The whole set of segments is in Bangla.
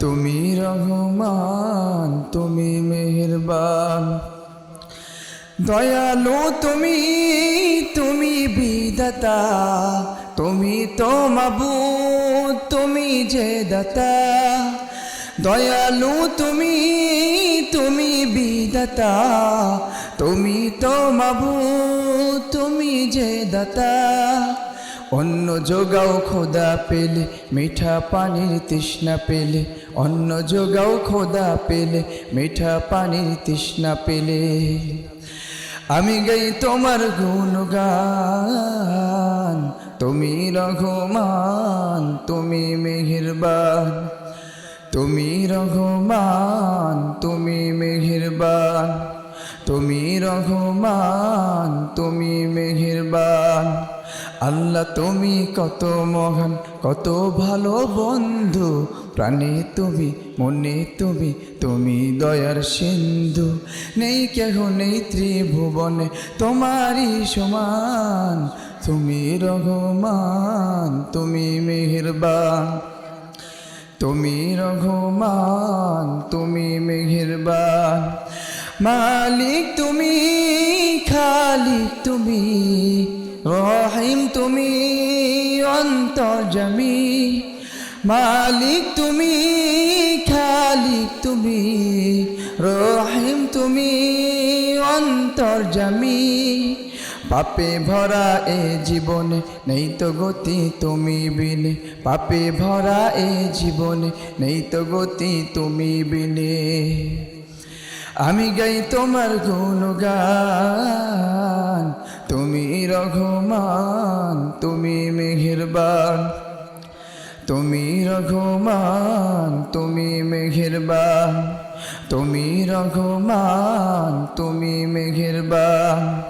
তুমি রঘুমান তুমি মেহেরবান। দয়ালু তুমি তুমি বিদাতা তুমি তো মাবুদ, তুমি যে দাতা। দয়ালু তুমি তুমি বিদাতা তুমি তো মাবুদ, তুমি যে দাতা। অন্য যোগাও খোদা পেলে, মিঠা পানির তৃষ্ণা পেলে। অন্য যোগাও খোদা পেলে, মিঠা পানির তৃষ্ণা পেলে। আমি গাই তোমার গুণগান, তুমি রঘুমান, তুমি মেহেরবান। তুমি রঘুমান, তুমি মেহেরবান। তুমি রঘুমান, তুমি মেহেরবান আল্লাহ, তুমি কত মহান, কত ভালো বন্ধু। প্রাণে তুমি, মনে তুমি তুমি দয়ার সিন্ধু। নেই কেহ নেই ত্রিভুবনে, তোমারই সমান। তুমি রঘুমান তুমি মেহেরবান। তুমি রঘুমান তুমি মেহেরবান। মালিক তুমি, খালিক তুমি। রহিম তুমি অন্তর্জমি, মালিক তুমি, খালিক তুমি, রহিম তুমি অন্তর্জমি। পাপে ভরা এ জীবনে নেই তো গতি তুমি বিনে, পাপে ভরা এ জীবনে নেই তো গতি তুমি বিনে। আমি গাই তোমার গুণগান তুমি রঘুমান তুমি মেহেরবান। তুমি রঘুমান তুমি মেঘেরবান তুমি রঘুমান তুমি মেহেরবান।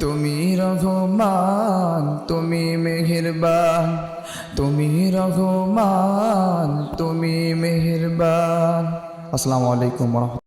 তুমি রঘুমান তুমি মেহেরবান। তুমি রঘুমান তুমি মেহেরবান। আসসালামু আলাইকুম